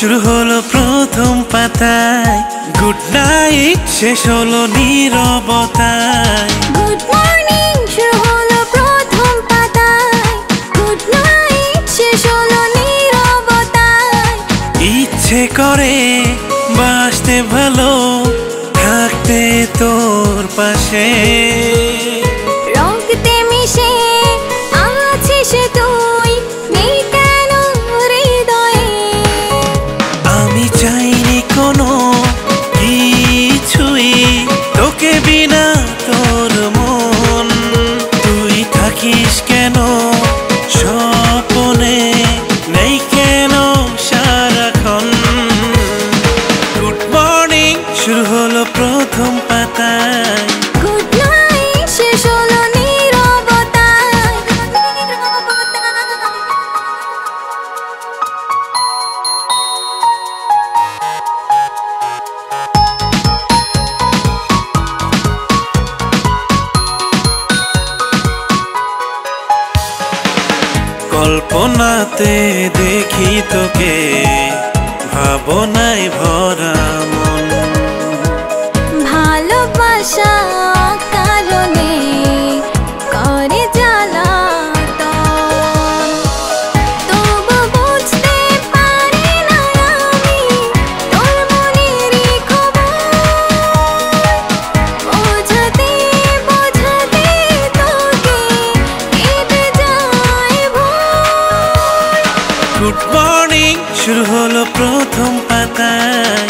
শুরু হলো প্রথম পাতায়। গুড নাইট শেষ হলো নীরবতায়। গুড মর্নিং শুরু হলো প্রথম পাতায়। গুড নাইট শেষ হলো নীরবতায়। ইচ্ছে করে বাসতে ভালো থাকতে তোর পাশে। কেন কল্পনাতে দেখি তোকে ভাবনায় ভরা মন। ভালোবাসা শুরু হলো প্রথম পাতায়।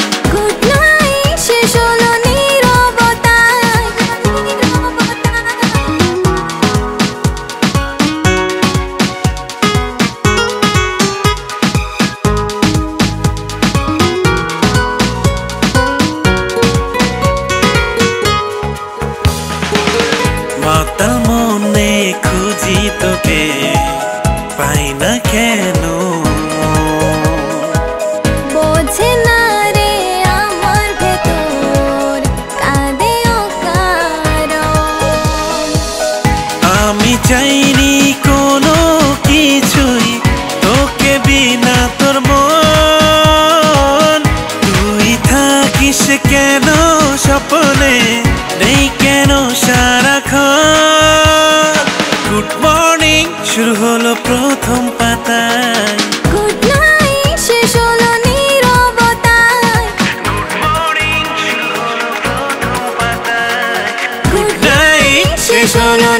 থাকিস কেন স্বপ্নে? নেই কেন সারাক্ষণ গুড মর্নিং শুরু হলো প্রথম পাতায়। গুড নাইট শেষ হলো নীরবতায়। গুড নাইট শেষ হলো